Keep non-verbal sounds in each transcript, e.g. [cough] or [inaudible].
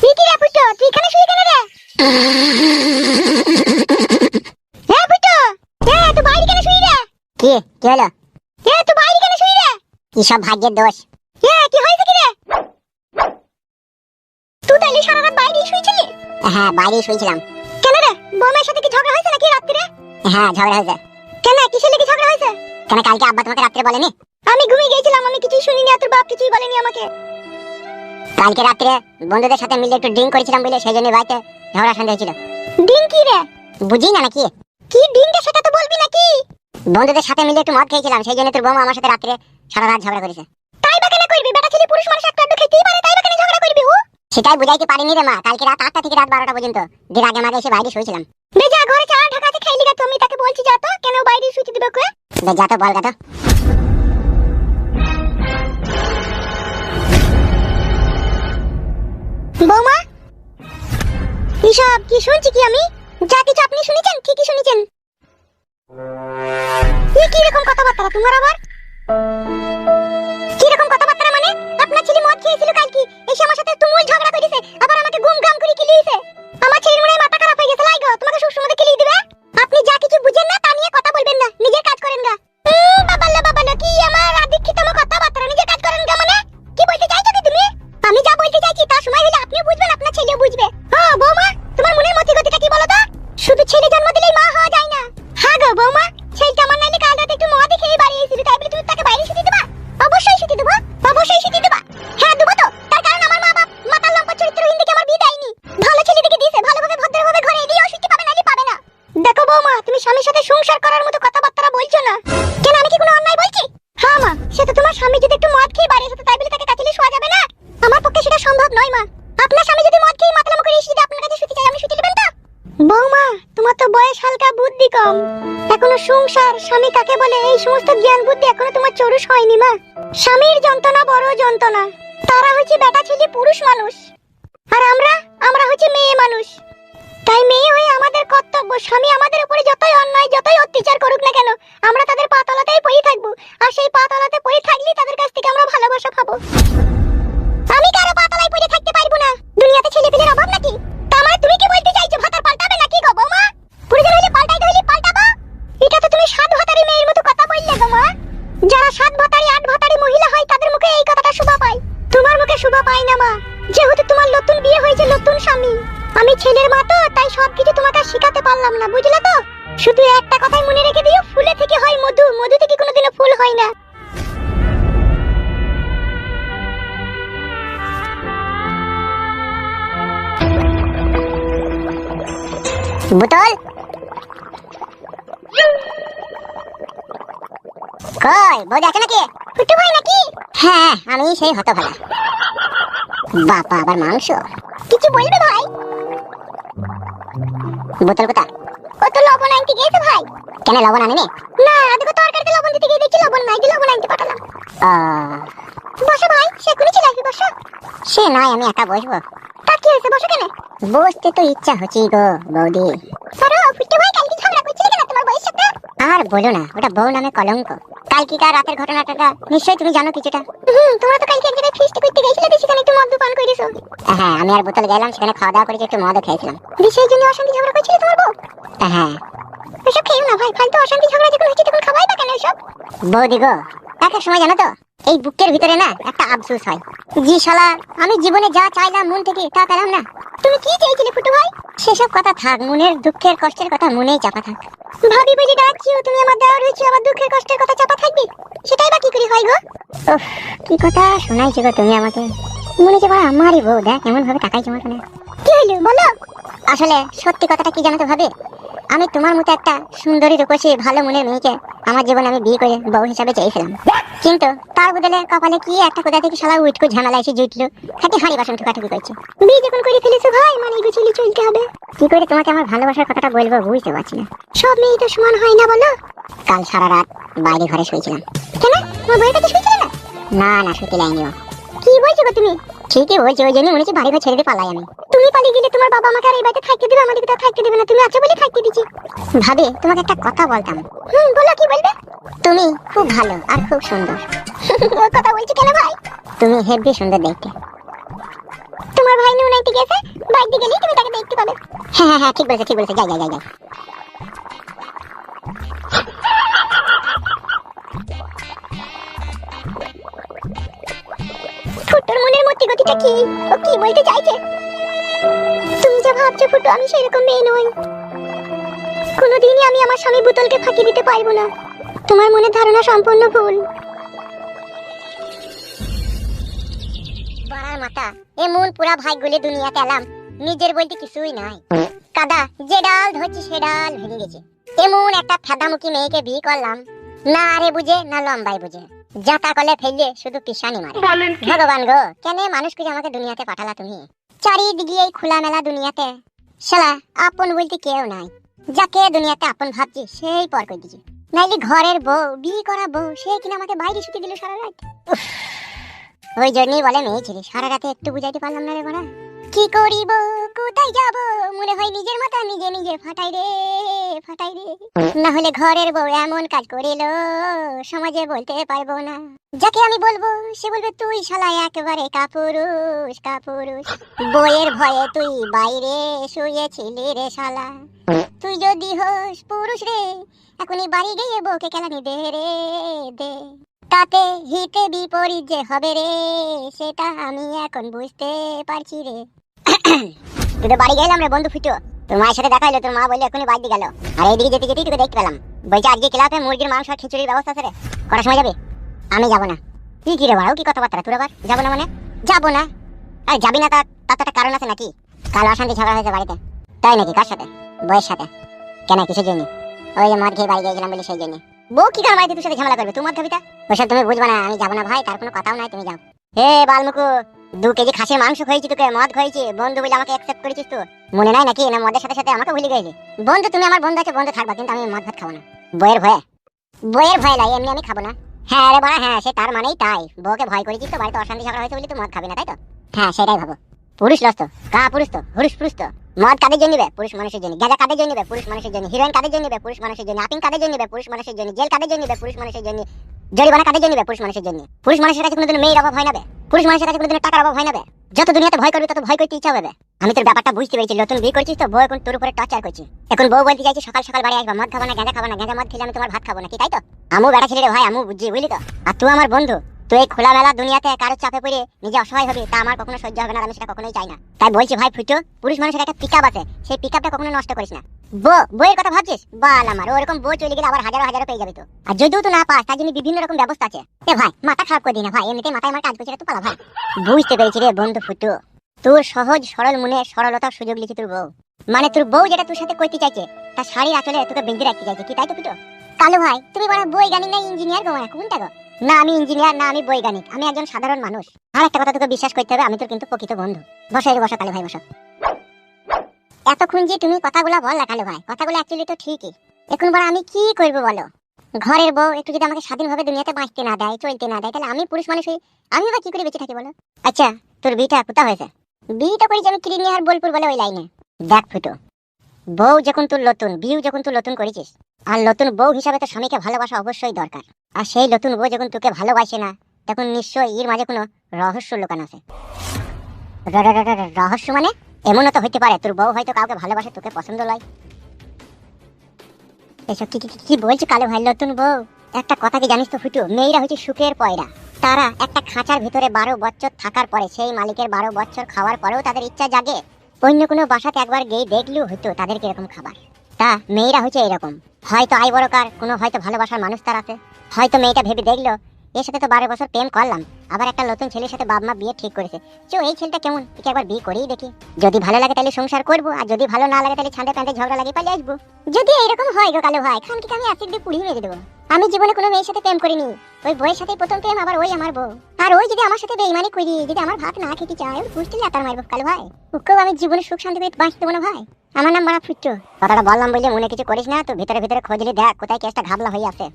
কি হ্যাঁ ফুটো তুই বাইরে কেন শুয়ে রে? কি? কি হলো? তুই বাইরে কেন শুয়ে রে? কি সব ভাগ্যের দোষ? কি হয়েছে কি রে তুই তাইলে সারা রাত বাইরেই শুয়েছিলি? বাইরেই শুয়েছিলাম। কেন রে? বৌমার সাথে কি ঝগড়া হয়েছে নাকি রাত্রে ঝগড়া হয়েছে। কেন? কিসের লেগে ঝগড়া হয়েছে কেন কালকে আব্বা তোমাকে রাত্রে বলেনি? আমি ঘুমিয়ে গিয়েছিলাম আমি কিছুই শুনিনি আর তোর বাপ কিছুই বলেনি আমাকে। কালকে রাত্রে বন্ধুদের সাথে মিলে একটু ড্রিঙ্ক করেছিলাম বলে সেই জন্য বাড়িতে ঝগড়া শান্তি হয়েছিল। ডিং কি রে? বুঝি না নাকি? কি ডিংটা সেটা তো বলবি নাকি? বন্ধুদের সাথে মিলে একটু মদ খেয়েছিলাম সেই জন্য তোর বৌমা আমার সাথে রাত্রে সারা রাত ঝগড়া করেছে। তাই বা কেন করবি? বেটা ছেলে পুরুষ মানুষ একটা আধটু খেতেই পারে তাই বা কেন ঝগড়া করবি ও সেটাই বুঝাইতে পারিনি রে মা কালকে রাত আটটা থেকে রাত বারোটা পর্যন্ত দিন আগে মাঝে এসে বাইরে শুয়েছিলাম। বে যা ঘরে চা ঢাকাতে খাইলি গা তুমি তাকে বলছি যা তো কেন ও বাইরে শুতে যা তো বল গাতো বৌমা? এসব কি শুনছি কি আমি? যা কিছু আপনি শুনেছেন, ঠিকই শুনেছেন। কি রকম কথাবার্তা, তোমার আবার? কি রকম কথাবার্তা মানে? আপনার ছেলে মদ খেয়েছিল কালকে, এসে আমার সাথে তুমুল ঝগড়া করেছে, আবার আমাকে গুম করে কিলিয়েছে আমার ছেলের মনে মাথা খারাপ হয়ে গেছে লাইগো তোমাকে সংসার করার মতো কথাবার্তা বলছো না? কেন, আমি কি কোনো অন্যায় বলছি? হ্যাঁ মা, সে তো তোমার স্বামী যদি একটু মদ খেয়ে বাড়ি এসে তাই বলে তাকে কাটিলে শোয়া যাবে না? আমার পক্ষে সেটা সম্ভব নয় মা। আপনার স্বামী যদি মদ খেয়ে মাতলামো করে এসে যদি আপনার কাছে শুতে চাই আপনি শুতে দেবেন তো? বৌমা, তোমার তো বয়স হালকা, বুদ্ধি কম। এখনও সংসার, স্বামী কাকে বলে? এই সমস্ত জ্ঞান, বুদ্ধি এখনও তোমার চরুষ হয়নি মা। স্বামীর যন্ত্রণা বড় যন্ত্রণা। তারা হচ্ছে বেটা ছেলে, পুরুষ মানুষ। আর আমরা আমরা হচ্ছে মেয়ে মানুষ। তাই মেয়ে কর্তব্য স্বামী আমাদের উপরে যতই অন্যায়, যতই অত্যাচার করুক না কেন, আমরা তাদের পাতলাতেই পড়ে থাকব। আর সেই পাতলাতে পড়ে থাকলেই তাদের কাছ থেকে আমরা ভালোবাসা পাবো। আমি কারও পাতলায় পড়ে থাকতে পারব না। দুনিয়াতে ছেলেপেলের অভাব নাকি? তা মানে তুমি কি বলতে চাইছো, ভাতার পাল্টাবে নাকি গো বৌমা? প্রয়োজন হলে পাল্টাইতে হলে পাল্টাবো। এটা তো তুমি সাত ভাতারি মেয়ের মতো কথা বললে গো মা। যারা সাত ভাতারি, আট ভাতারি মহিলা হয়, তাদের মুখে এই কথাটা শোভা পায়। তোমার মুখে শোভা পায় না মা। যেহেতু তোমার নতুন বিয়ে হয়েছে, নতুন স্বামী। আমি ছেলের মা তো, তাই সবকিছু তোমাকে শেখাতে পারলাম না, বুঝলে তো? শুধু একটা কথাই মনে রেখে দিও, ফুলে থেকে হয় মধু মধু থেকে কোনোদিনও ফুল হয় না। বোতল। কই বৌদি আছে নাকি? ফুটু ভাই নাকি? হ্যাঁ আমি সেই হতভাগা। বাবা আবার মাংস? কিছু বলবে ভাই? বোতল কোথা? ও তো লবণ আনতে গিয়েছে ভাই। কেন লবণ আনেনি? না দেখো তরকারিতে লবণ দিতে গিয়ে দেখি লবণ নাই লবণ আনতে পাঠালাম। আহ, বসো ভাই সে চলে আসবে বসো। সে নয় আমি একা বসবো। তা কি হয়েছে বসো কেন? বসতে তো ইচ্ছা হচ্ছে গো বৌদি। সরো ফুটু ভাই কালকে ঝগড়া করছিলে কেন তোমার বউয়ের সাথে আর বলো না ওটা বউ নামে কলঙ্ক। কালকিকার রাতের ঘটনাটা নিশ্চয়ই তুমি জানো কিছুটা। হুম তোমরা তো কালকে এক জায়গায় ফিস্ট করতে গেছিলে তো সেখানে একটু মদ পান করেছ হ্যাঁ আমি আর বোতল গেলাম সেখানে খাওয়া দাওয়া করেছি একটু মদও খেয়েছিলাম। বিষয়ের জন্য অশান্তি ঝগড়া করছিলে তোমার বউ? হ্যাঁ। এসব খেয়েও না ভাই ফালতু অশান্তি ঝগড়া যখন হচ্ছে তখন খাওয়াই বা কেন এসব? বৌদি গো এক এক সময় জানো তো এই বুকের ভিতরে না একটা আফসোস হয়। জি শালা, আমি জীবনে যা চাইলাম মন থেকে তা পেলাম না। তুমি কি চাইছিলে ফুটু ভাই? সেসব কথা থাক, মনের দুঃখের কষ্টের কথা মনেই চাপা থাক। ভাবি বলে ডাকছিও তুমি আমার দেওয়ার হয়েছে আবার দুঃখের কষ্টের কথা চাপা থাকবে? সেটাই বা কি করে হয় গো? কি কথা শোনাইছো গো তুমি আমাকে। মনে হচ্ছে আমারই বউ, দেখ এমন ভাবে তাকাইছো আমার ফোনে কি হইল, বলো? আসলে সত্যি কথাটা কি জানো তো ভাবে? আমি তোমার মতো একটা সুন্দরী রূপসী ভালো মনের মেয়েকে আমার জীবনে আমি বিয়ে করে বউ হিসাবে চেয়েছিলাম। কিন্তু তার বদলে কপালে কি একটা কোথা থেকে সবাই উইটকু ঝামেলা এসে জুটলো খাটি হাঁড়ি বাসন ঠুকাঠুকি করছে। বিয়ে যখন করে ফেলেছো ভাই মানে গুছিয়ে চলতে হবে। কি করে তোমাকে আমার ভালোবাসার কথাটা বলব বুঝতে পারছি না। সব মেয়ে তো সমান হয় না বলো। কাল সারা রাত বাইরে ঘরে শুয়েছিলাম কেন? তোমার বউয়ের কাছে শুয়েছিলে না? না না শুতে লাইনি কি বলছো গো তুমি? ঠিকই বলছি, ওই জন্য মনে হচ্ছে বাড়ি ছেড়ে দিয়ে পালাই আমি। তুমি পালিয়ে গেলে তোমার বাবা আমাকে আর এই বাড়িতে থাকতে দিবে, আমাদেরকে তো থাকতে দিবে না, তুমি আছো বলে থাকতে দিচ্ছি ভাবি, তোমাকে একটা কথা বলতাম। হুম, বলো কি বলবে? তুমি খুব ভালো আর খুব সুন্দর। [laughs] ওর কথা বলছি কেন ভাই? তুমি হেভি সুন্দর দেখতে। তোমার ভাই নিয়ে উনাইতে গেছে বাইরে গেলেই তুমি তাকে দেখতে পাবে। হ্যাঁ হ্যাঁ হ্যাঁ ঠিক বলেছে ঠিক বলেছে, যাই যাই যাই যাই। মতি গতিটা কি? ও কি বলতে চাইছে? তুমি যা ভাবছ ফুটো, আমি সেরকম মেয়ে নই। কোনোদিনই আমি আমার স্বামী ফাঁকি দিতে পারব না। তোমার মনের ধারণা সম্পূর্ণ ভুল। মাথা এমন পুরা ভাই গুলি দুনিয়াতে এলাম, নিজের বলতে কিছুই নাই। কাদা, যে ডাল ধরছি সে ডাল ভেঙে গেছে। এমন একটা ফেদামুখী মেয়েকে বিয়ে করলাম, না আরে বুঝে, না লম্বাই বুঝে। যাতা কলে ফেললে শুধু পিসানি মারে। ভগবান গো কেন মানুষকে আমাকে দুনিয়াতে পাঠালা তুমি? চারিদিকে এই খোলামেলা দুনিয়াতে। শালা আপন বলতে কেউ নাই। যাকে দুনিয়াতে আপন ভাবছি সেই পর করে দিছি। নাইলে ঘরের বউ বিয়ে করা বউ সে কিনা আমাকে বাইরে শুতে দিল সারা রাত? ওই জন্যই বলে মেয়ে ছিলি সারা রাতে একটু বুঝাইতে পারলাম না রে বড়া কি করিব? কোথায় যাব? মনে হয় নিজের মাথা নিজে নিজে ফাটাই রে ফাটাই রে। না হলে ঘরের বউ এমন কাজ করিল, সমাজে বলতে পারব না। যাকে আমি বলব, সে বলবে, তুই শালা একেবারে কাপুরুষ কাপুরুষ। বইয়ের ভয়ে তুই বাইরে শুয়েছিলি রে শালা। তুই যদি হোস পুরুষ রে, এখনই বাড়ি গিয়ে বউকে কেলানি দে রে, দে। তাতে হিতে বিপরীত যে হবে রে, সেটা আমি এখন বুঝতে পারছি রে। তুই তো বাড়ি গেলাম রে বন্ধু ফুটো। তোর মায়ের সাথে দেখা হলো তোর মা বলল এখনই বাড়ি গেল। আর এইদিকে যেতে যেতেই তোকে দেখতে পেলাম। বলছে, আজকে ক্লাবে মুরগির, মাংস আর খিচুড়ির ব্যবস্থা আছে রে। কটার সময় যাবে? আমি যাব না। কি কি রে, বাড়াও, কি কথাবার্তা তোর আবার যাব না মানে? যাব না। আর যাবি না তার তার একটা কারণ আছে নাকি? কাল অশান্তি ঝগড়া হয়েছে বাড়িতে। তাই নাকি? কার সাথে? বইয়ের সাথে। কেন? কিসের জন্য? ওই যে মদ খেয়ে বাড়ি গিয়েছিলাম বলে সেই জন্য। বউ কি কারণ বাড়িতে তোর সাথে ঝামেলা করবে? তোমার খাবি তা ওসব তুমি বুঝবা না, আমি যাব না ভাই, তার কোনো কথাও নাই, তুমি যাও। হে, বালমুকু দু কেজি খাসির মাংস খাইছি তোকে মদ খাইছি বন্ধু বলে আমাকে অ্যাকসেপ্ট করেছিস তো? মনে নাই নাকি? না, মদের সাথে সাথে আমাকে ভুলে গেলি বন্ধু, তুমি আমার বন্ধু আছে, বন্ধু থাকবা, কিন্তু আমি মদ ভাত খাব না। বইয়ের ভয়ে। বইয়ের ভয় লাই, এমনি আমি খাব না। হ্যাঁ রে বাড়া হ্যাঁ সে তার মানেই তাই। বউকে ভয় করেছিস তো, বাড়িতে অশান্তি ঝগড়া হয়েছে বলে তুই মদ খাবি না, তাই তো? হ্যাঁ সেটাই ভাবো। পুরুষ লস তো কা পুরুষ তো হুরুষ পুরুষ তো। মদ কাদের জন্য নিবে? পুরুষ মানুষের জন্য। গাঁজা কাদের জন্য নিবে? পুরুষ মানুষের জন্য। হিরোইন কাদের জন্য নিবে? পুরুষ মানুষের জন্য। আপিং কাদের জন্য নিবে? পুরুষ মানুষের জন্য। জেল কাদের জন্য নিবে? পুরুষ মানুষের জন্য। জরিমানা কাদের জন্য নিবে? পুরুষ মানুষের জন্য। পুরুষ মানুষের কাছে কোনোদিন মেয়ের অভাব হয় না পুরুষ মানুষের কাছে কোনোদিন টাকার অভাব হয় না। যত দুনিয়াতে ভয় করবি, তত ভয় করতে ইচ্ছা হবে আমি তোর ব্যাপারটা বুঝতে পেরেছি, নতুন বিয়ে করছিস তো, বউ এখন তোর উপরে টর্চার করছি। এখন বউ বলতে চাইছি, সকাল সকাল বাড়ি আসবা, মদ খাব না গাঁজা খাব না গাঁজা মদ খেলে আমি তোমার ভাত খাব না, কি তাই তো? আমু বেড়া ছেলে ভাই, আমু বুঝি বুঝলি তো? আর তুই আমার বন্ধু তুই এই খোলামেলা দুনিয়াতে কারোর চাপে পড়ে নিজে অসহায় হবি, তা আমার কখনো সহ্য হবে না, আমি সেটা কখনোই চাই না। তাই বলছি ভাই ফুটো, পুরুষ মানুষের একটা পিক আছে, সেই পিক কখনো নষ্ট করিস না। বউ বইয়ের কথা ভাবছিস? বাল আমার, ওরকম বউ চলে গেলে আবার হাজারো হাজারো পেয়ে যাবি তো। আর যদিও তো না পাস, তার জন্য বিভিন্ন রকম ব্যবস্থা আছে। এ ভাই, মাথা খারাপ করে দিই না ভাই, এমনিতেই মাথায় আমার কাজ করছে তো পালা ভাই। বুঝতে পেরেছি রে বন্ধু ফুটু। তোর সহজ, সরল মনে সরলতার সুযোগ লিখে তোর বউ। মানে তোর বউ যেটা তোর সাথে করতে চাইছে, তার শাড়ির আঁচলে তোকে বেঁধে রাখতে চাইছে, কি তাই তো ফুটু? কালু ভাই, তুমি বড় বৈজ্ঞানিক না ইঞ্জিনিয়ার গো মানে কোনটা গো? না, আমি ইঞ্জিনিয়ার, না, আমি বৈজ্ঞানিক, আমি একজন সাধারণ মানুষ। আর একটা কথা তোকে বিশ্বাস করতে হবে, আমি তোর কিন্তু প্রকৃত বন্ধু। বসো এই বসো কালু ভাই, বসো। এতক্ষণ যে তুমি কথাগুলো বল না কালু ভাই, কথাগুলো অ্যাকচুয়ালি তো ঠিকই। এখন বড় আমি কি করব বলো? ঘরের বউ একটু যদি আমাকে স্বাধীনভাবে দুনিয়াতে বাঁচতে না দেয়, চলতে না দেয়, তাহলে আমি পুরুষ মানুষ হই আমি বা কি করে বেঁচে থাকি বলো? আচ্ছা তোর বিয়েটা কোথা হয়েছে? বিয়েটা করেছি আমি ক্রিনিয়ার বোলপুর বলে ওই লাইনে দেখ ফুটো, বউ যখন তোর নতুন বিউ যখন তুই নতুন করেছিস, আর নতুন বউ হিসাবে তো স্বামীকে ভালোবাসা অবশ্যই দরকার। আর সেই নতুন বউ যখন তোকে ভালোবাসে না, তখন নিশ্চয়ই এর মাঝে কোনো রহস্য লুকানো আছে। রহস্য মানে? এমনও তো হইতে পারে, তোর বউ হয়তো কাউকে ভালোবাসে, তোকে পছন্দ লয় এসব কি- কি বলছো কালো ভাই, নতুন বউ? একটা কথা কি জানিস তো ফুটু? মেয়েরা হচ্ছে সুখের পয়রা। তারা একটা খাঁচার ভিতরে বারো বছর থাকার পরে, সেই মালিকের বারো বছর খাওয়ার পরেও তাদের ইচ্ছা জাগে। অন্য কোনো বাসাতে একবার গিয়ে দেখলেও হতো তাদের কীরকম খাবার। তা, মেয়েরা হচ্ছে এরকম হয়তো আই বড়কার কোনো হয়তো ভালোবাসার মানুষ তার আছে। হয়তো মেয়েটা ভেবে দেখল, এর সাথে তো বারো বছর প্রেম করলাম। আবার একটা নতুন ছেলের সাথে বাপ মা বিয়ে ঠিক করেছে। চো, এই ছেলেটা কেমন? একে একবার বিয়ে করেই দেখি। যদি ভালো লাগে তাহলে সংসার করব, আর যদি ভালো না লাগে তাহলে ছাঁদে প্যাঁদে ঝগড়া লাগিয়ে পালিয়ে আসব। যদি এরকম হয় গো কালো ভাই খানকে আমি অ্যাসিড দিয়ে পুড়িয়ে মেরে দেবো। আমি জীবনে কোনো মেয়ের সাথে প্রেম করিনি। ওই বইয়ের সাথে প্রথম প্রেম, আবার ওই আমার বউ। আর ওই যদি আমার সাথে বেইমানি করি, যদি আমার ভাত না খেতে চায় ওই পুষ্টি লাতার মারবো কালো ভাই। ওকেও আমি জীবনে সুখ শান্তি পেয়ে বাঁচতে না ভাই। আমার নাম মারা ফুট্টো কথাটা বললাম বললে মনে কিছু করিস না, তো ভিতরে ভিতরে খোঁজলে দেখ কোথায় কেসটা ঘাবলা হয়ে আছে।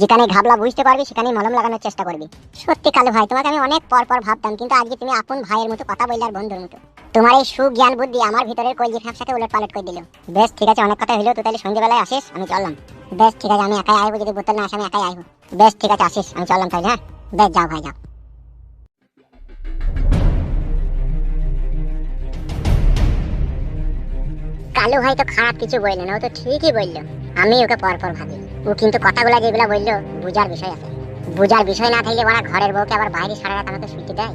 যেখানে ঘাবলা বুঝতে পারবি সেখানে মলম লাগানোর চেষ্টা করবি। সত্যি কালু ভাই, তোমাকে আমি অনেক পর পর ভাবতাম, কিন্তু আজকে তুমি আপন ভাইয়ের মতো কথা বললে আর বন্ধুর মতো। তোমার এই সুজ্ঞান বুদ্ধি আমার ভিতরের কলজি ফ্যাপসাকে উলট পালট করে দিল। বেশ, ঠিক আছে, অনেক কথা হইল, তুই তাহলে সন্ধ্যেবেলায় আসিস, আমি চললাম। বেশ, ঠিক আছে, আমি একাই আইবো, যদি বোতল না আসে, আমি একাই আইবো। বেশ, ঠিক আছে, আসিস, আমি চললাম তাহলে হ্যাঁ? বেশ, যাও ভাই, যাও। কালু ভাই তো খারাপ কিছু বলল না, ও তো ঠিকই বলল। আমি ওকে পর পর ভাবি। ও কিন্তু কথাগুলো যেগুলো বলল, বুঝার বিষয় আছে। বুঝার বিষয় না থাকলে ওরা ঘরের বউকে আবার বাইরে সারা রাত আমাকে শুইতে দেয়।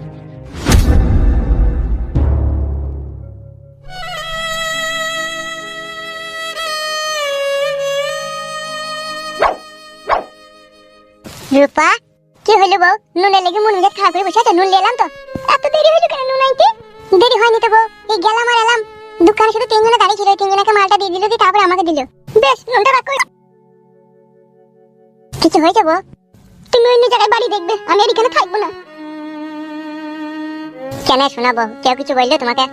রূপা, কি হলো বউ? নুনে লেগে মন মেজাজ খারাপ করে বসে আছে? নুন এলাম তো। এত দেরি হলো কেন নুন দেরি হয়নি তো বউ। এই গেলাম আর এলাম। দোকানে শুধু তিনজনে দাঁড়িয়ে ছিল তিনজনকে মালটা দিয়ে দিল, দিয়ে তারপর আমাকে দিল। বেশ নুনটা রাখ কিছু হয়েছে বউ? তুমি অন্য জায়গায় বাড়ি দেখবে, আমি আর এখানে থাকব না। কেন শোনাবো? কেউ কিছু বলল তোমাকে?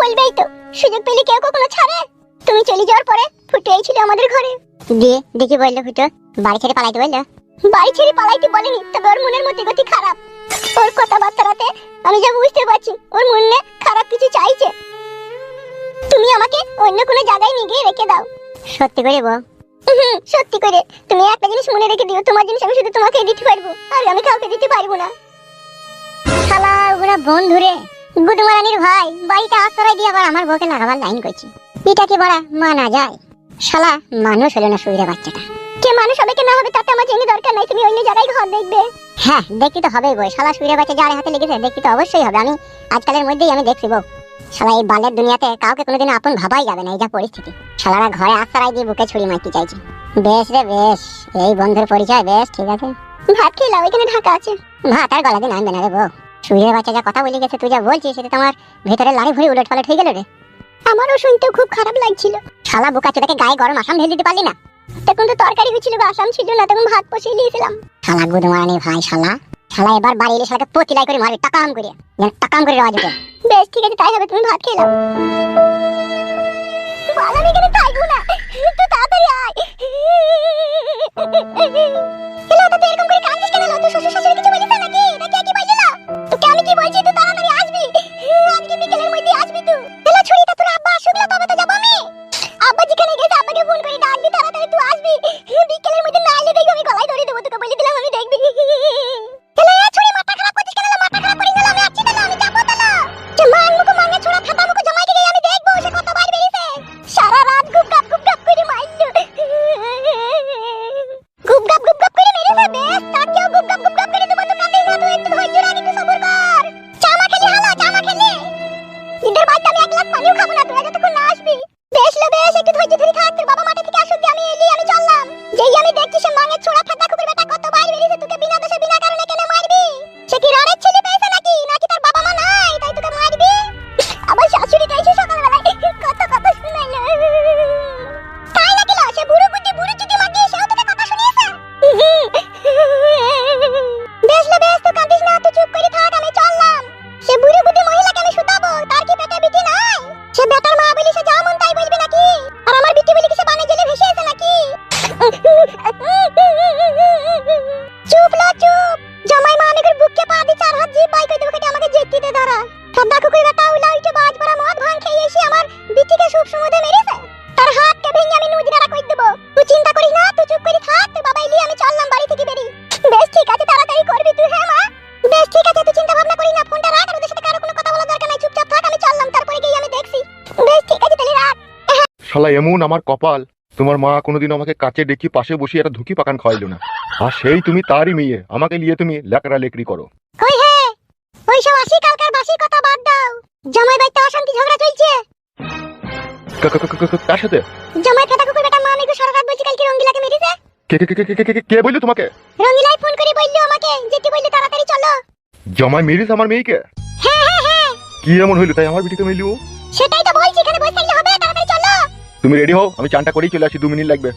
বলবেই তো, সুযোগ পেলে কেউ কখনো ছাড়ে। তুমি চলে যাওয়ার পরে ফুটে ছিল আমাদের ঘরে। দিয়ে দেখি বলল ফুটো, বাড়ি ছেড়ে পালাইতে বলল? বাড়ি ছেড়ে পালাইতে বলেনি, তবে ওর মনের মধ্যে গতি খারাপ। ওর কথাবার্তাতে আমি যা বুঝতে পারছি, ওর মনে খারাপ কিছু চাইছে। তুমি আমাকে অন্য কোনো জায়গায় নিয়ে গিয়ে রেখে দাও। সত্যি করে হুম, সত্যি করে। তুমি একটা জিনিস মনে রেখে দিও তোমার জিনিস আমি শুধু তোমাকে দিতে পারব আর আমি কাউকে দিতে পারব না। শালা ওরা বন্ধু রে। গুদমারানির ভাই বাড়িতে আশ্রয় দিয়ে আবার আমার বউকে লাগাবার লাইন করছি। এটা কি বড়া মানা যায়? শালা মানুষ হলো না শুইরে বাচ্চাটা। কে মানুষ হবে কে না হবে তাতে আমার জেনে দরকার নাই তুমি অন্য জায়গায় ঘর দেখবে। হ্যাঁ দেখতে তো হবেই বই শালা শুইরে বাচ্চা যার হাতে লেগেছে দেখতে তো অবশ্যই হবে। আমি আজকালের মধ্যেই আমি দেখছি বউ। শালা এই বালের দুনিয়াতে কাউকে কোনোদিন আপন ভাবাই যাবে না এই যা পরিস্থিতি। শালারা ঘরে আশ্রয় দিয়ে বুকে ছুরি মারতে চাইছে। বেশ রে বেশ। এই বন্ধুর পরিচয় বেশ ঠিক আছে? ভাত খেলাও এখানে ঢাকা আছে। ভাত আর গলা দিন আনবে না রে বউ। শুয়ে বাচ্চা যা কথা বলে গেছে তুই যা বলছিস সেটা তোমার ভেতরে লাড়ি ভরে উলট পালট হয়ে গেল রে। আমারও শুনতেও খুব খারাপ লাগছিল। শালা বোকা চোদাকে গায়ে গরম আসাম ঢেলে দিতে পারলি না? তখন তো তরকারি হয়েছিল বা আসাম ছিল না তখন ভাত বসিয়ে দিয়েছিলাম। শালা গুদমারানি ভাই শালা। শালা এবার বাড়ি এলে শালাকে পতিলাই করে মারবি টাকাম করে টাকাম করে যেত। বেশ, ঠিক আছে, তাই হবে, তুমি ভাত খেলাম বল, আমি এখানে থাকব না। তো তাড়াতাড়ি আয়। এলো তো এরকম শালা এমন আমার কপাল। তোমার মা কোনোদিন আমাকে কাছে ডেকে পাশে বসিয়ে একটা ধুকি পাকান খাওয়াইলো না। আর সেই তুমি তারই মেয়ে আমাকে নিয়ে তুমি লেকড়া লেকড়ি করো। কই হে! ওই সব আসি কালকার বাসি কথা বাদ দাও। জামাই বাইতে অশান্তি ঝগড়া চলছে। কার সাথে? জামাই কুকুর বেটা মা আমাকে সারা রাত বলছি কালকে রঙ্গিলাকে মেরেছে। কে কে কে কে- কে কে- বলল তোমাকে? রঙ্গিলাই ফোন করে বলল আমাকে যেতে বলল তাড়াতাড়ি চলো। মেরিস আমার মেয়েকে? হ্যাঁ হ্যাঁ হ্যাঁ। কি এমন হইল তাই আমার বিটিকে মেলি ও? সেটাই তো বলছি তুমি রেডি হও? আমি চানটা করেই চলে আসি দু মিনিট লাগবে।